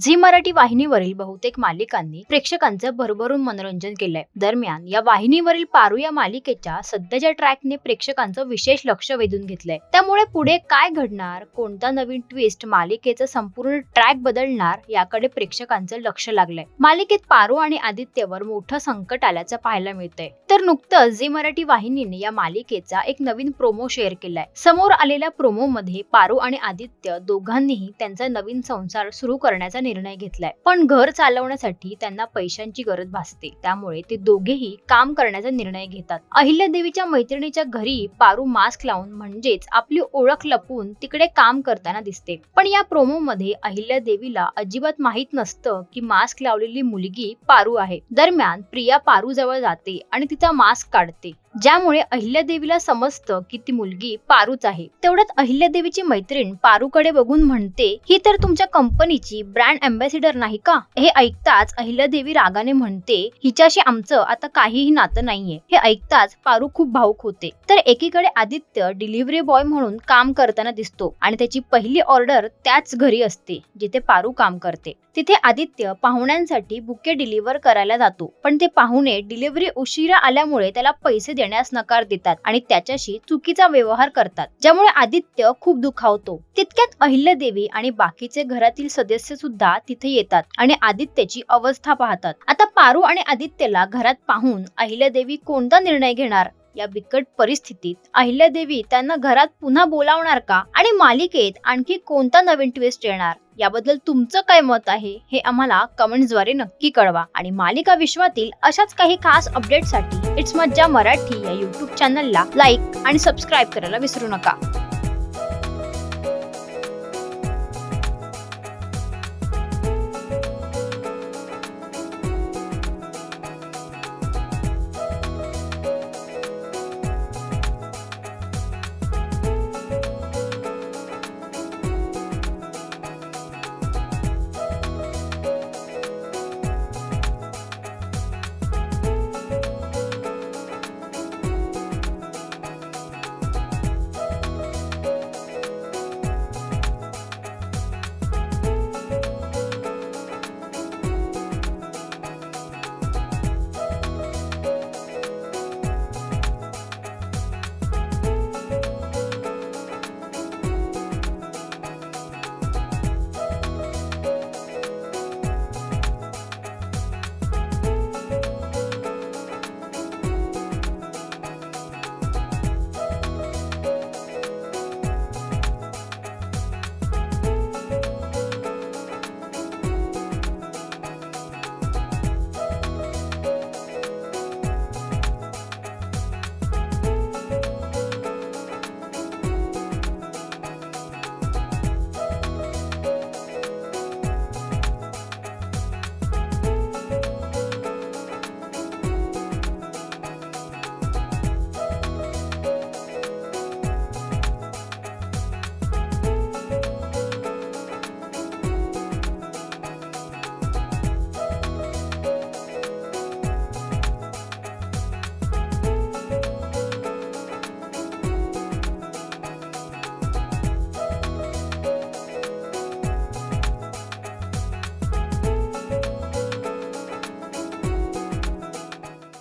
Zee Marathi वाहिनीवरील बहुतेक मालिकांनी प्रेक्षकांचं भरभरून मनोरंजन केलंय. दरम्यान या वाहिनीवरील पारू या मालिकेच्या सध्याच्या ट्रॅकने प्रेक्षकांचं विशेष लक्ष वेधून घेतलंय. त्यामुळे पुढे काय घडणार कोणता नवीन ट्विस्ट मालिकेचं संपूर्ण ट्रॅक बदलणार याकडे प्रेक्षकांचं लक्ष लागलंय. मालिकेत पारू आणि आदित्यवर मोठं संकट आल्याचं पाहायला मिळतंय. तर नुकतंच झी मराठी वाहिनीने या मालिकेचा एक नवीन प्रोमो शेअर केलाय. समोर आलेल्या प्रोमो मध्ये पारू आणि आदित्य दोघांनीही त्यांचा नवीन संसार सुरू करण्याचा निर्णय घेतलाय. पण घर चालवण्यासाठी त्यांना पैशांची गरज भासते. त्यामुळे ते दोघेही काम करण्याचा निर्णय घेतात. अहिल्यादेवीच्या मैत्रिणीच्या घरी पारू मास्क लावून म्हणजेच आपली ओळख लपवून तिकडे काम करताना दिसते. पण या प्रोमो मध्ये अहिल्या देवीला अजिबात माहीत नसतं की मास्क लावलेली मुलगी पारू आहे. दरम्यान प्रिया पारू जवळ जाते आणि तिचा मास्क काढते. ज्यामुळे अहिल्यादेवीला समजतं की ती मुलगी पारूच आहे. तेवढ्यात अहिल्यादेवीची मैत्रीण पारूकडे बघून म्हणते ही तर तुमच्या कंपनीची ब्रँड अँबॅसिडर नाही का? हे ऐकताच अहिल्यादेवी रागाने म्हणते हिच्याशी आमचं आता काहीही नातं नाहीये. हे ऐकताच पारू खूप भाऊक होते. तर एकीकडे आदित्य डिलिव्हरी बॉय म्हणून काम करताना दिसतो आणि त्याची पहिली ऑर्डर त्याच घरी असते जिथे पारू काम करते. तिथे आदित्य पाहुण्यांसाठी बुके डिलिव्हर करायला जातो. पण ते पाहुणे डिलिव्हरी उशिरा आल्यामुळे त्याला पैसे देण्यास नकार देतात आणि त्याच्याशी चुकीचा व्यवहार करतात. ज्यामुळे आदित्य खूप दुखावतो. तितक्यात अहिल्यादेवी आणि बाकीचे घरातील सदस्य सुद्धा तिथे येतात आणि आदित्यची अवस्था पाहतात. आता पारू आणि आदित्यला घरात पाहून अहिल्यादेवी कोणता निर्णय घेणार? या बिकट परिस्थितीत अहिल्यादेवी त्यांना घरात पुन्हा बोलावणार का? आणि मालिकेत आणखी कोणता नवीन ट्विस्ट येणार? याबद्दल तुमचं काय मत आहे? हे आम्हाला कमेंट्सद्वारे नक्की कळवा. आणि मालिका विश्वातील अशाच काही खास अपडेटसाठी इट्स मज्जा मराठी या युट्यूब चॅनलला लाईक आणि सबस्क्राईब करायला विसरू नका.